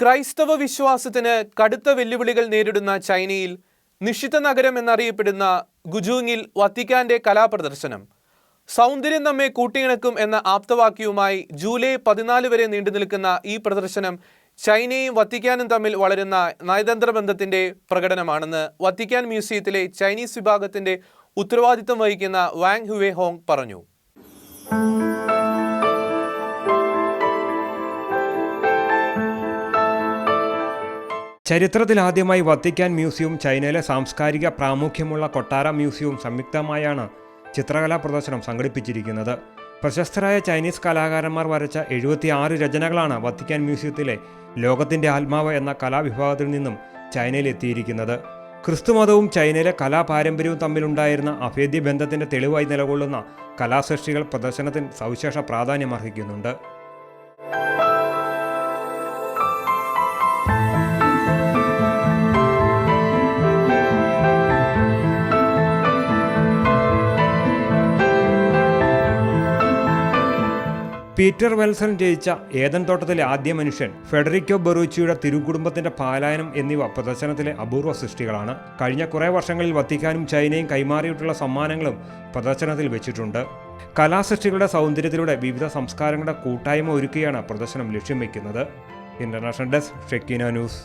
ക്രൈസ്തവ വിശ്വാസത്തിന് കടുത്ത വെല്ലുവിളികൾ നേരിടുന്ന ചൈനയിൽ നിഷിത നഗരം എന്നറിയപ്പെടുന്ന ഗുജൂങ്ങിൽ വത്തിക്കാന്റെ കലാപ്രദർശനം. സൗന്ദര്യം നമ്മെ കൂട്ടിയിണക്കും എന്ന ആപ്തവാക്യവുമായി ജൂലൈ പതിനാല് വരെ നീണ്ടു നിൽക്കുന്ന ഈ പ്രദർശനം ചൈനയും വത്തിക്കാനും തമ്മിൽ വളരുന്ന നയതന്ത്ര ബന്ധത്തിന്റെ പ്രകടനമാണെന്ന് വത്തിക്കാൻ മ്യൂസിയത്തിലെ ചൈനീസ് വിഭാഗത്തിന്റെ ഉത്തരവാദിത്തം വഹിക്കുന്ന വാങ് ഹുവേ ഹോങ് പറഞ്ഞു. ചരിത്രത്തിലാദ്യമായി വത്തിക്കാൻ മ്യൂസിയവും ചൈനയിലെ സാംസ്കാരിക പ്രാമുഖ്യമുള്ള കൊട്ടാര മ്യൂസിയവും സംയുക്തമായാണ് ചിത്രകലാ പ്രദർശനം സംഘടിപ്പിച്ചിരിക്കുന്നത്. പ്രശസ്തരായ ചൈനീസ് കലാകാരന്മാർ വരച്ച എഴുപത്തിയാറ് രചനകളാണ് വത്തിക്കാൻ മ്യൂസിയത്തിലെ ലോകത്തിന്റെ ആത്മാവ് എന്ന കലാവിഭാഗത്തിൽ നിന്നും ചൈനയിലെത്തിയിരിക്കുന്നത്. ക്രിസ്തുമതവും ചൈനയിലെ കലാപാരമ്പര്യവും തമ്മിലുണ്ടായിരുന്ന അഭേദ്യ ബന്ധത്തിന്റെ തെളിവായി നിലകൊള്ളുന്ന കലാസൃഷ്ടികൾ പ്രദർശനത്തിന് സവിശേഷ പ്രാധാന്യമർഹിക്കുന്നുണ്ട് പീറ്റർ വെൽസൺ ജയിച്ച ഏതൻ തോട്ടത്തിലെ ആദ്യ മനുഷ്യൻ ഫെഡറിക്കോ ബെറൂച്ചിയുടെ തിരുകുടുംബത്തിന്റെ പാലായനം എന്നിവ പ്രദർശനത്തിലെ അപൂർവ സൃഷ്ടികളാണ്. കഴിഞ്ഞ കുറേ വർഷങ്ങളിൽ വത്തിക്കാനും ചൈനയും കൈമാറിയിട്ടുള്ള സമ്മാനങ്ങളും പ്രദർശനത്തിൽ വെച്ചിട്ടുണ്ട്. കലാസൃഷ്ടികളുടെ സൗന്ദര്യത്തിലൂടെ വിവിധ സംസ്കാരങ്ങളുടെ കൂട്ടായ്മ ഒരുക്കുകയാണ് പ്രദർശനം ലക്ഷ്യം വയ്ക്കുന്നത് ഇന്റർനാഷണൽ ഡെസ്ക് ഷെക്കിന ന്യൂസ്.